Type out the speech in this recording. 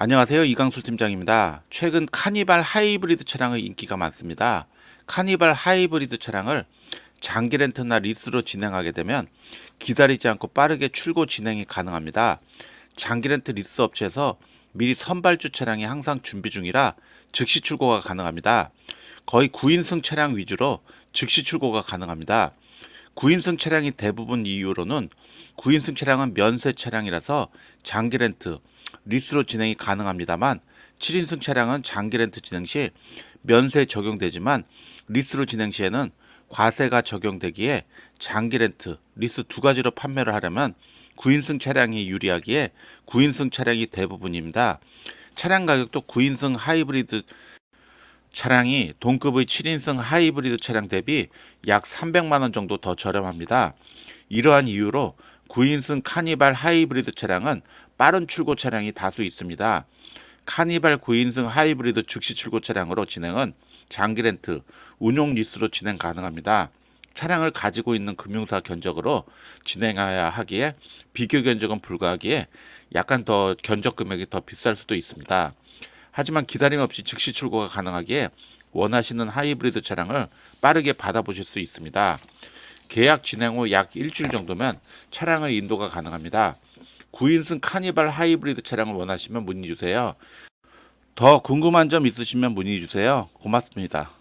안녕하세요. 이강수 팀장입니다. 최근 카니발 하이브리드 차량의 인기가 많습니다. 카니발 하이브리드 차량을 장기 렌트나 리스로 진행하게 되면 기다리지 않고 빠르게 출고 진행이 가능합니다. 장기 렌트 리스 업체에서 미리 선발주 차량이 항상 준비 중이라 즉시 출고가 가능합니다. 거의 9인승 차량 위주로 즉시 출고가 가능합니다. 9인승 차량이 대부분 이유로는 9인승 차량은 면세 차량이라서 장기 렌트, 리스로 진행이 가능합니다만 7인승 차량은 장기 렌트 진행 시 면세 적용되지만 리스로 진행 시에는 과세가 적용되기에 장기 렌트, 리스 두 가지로 판매를 하려면 9인승 차량이 유리하기에 9인승 차량이 대부분입니다. 차량 가격도 9인승 하이브리드 차량이 동급의 7인승 하이브리드 차량 대비 약 300만 원 정도 더 저렴합니다. 이러한 이유로 9인승 카니발 하이브리드 차량은 빠른 출고 차량이 다수 있습니다. 카니발 9인승 하이브리드 즉시 출고 차량으로 진행은 장기 렌트, 운용 리스로 진행 가능합니다. 차량을 가지고 있는 금융사 견적으로 진행해야 하기에 비교 견적은 불가하기에 약간 더 견적 금액이 더 비쌀 수도 있습니다. 하지만 기다림 없이 즉시 출고가 가능하기에 원하시는 하이브리드 차량을 빠르게 받아보실 수 있습니다. 계약 진행 후 약 일주일 정도면 차량의 인도가 가능합니다. 9인승 카니발 하이브리드 차량을 원하시면 문의 주세요. 더 궁금한 점 있으시면 문의 주세요. 고맙습니다.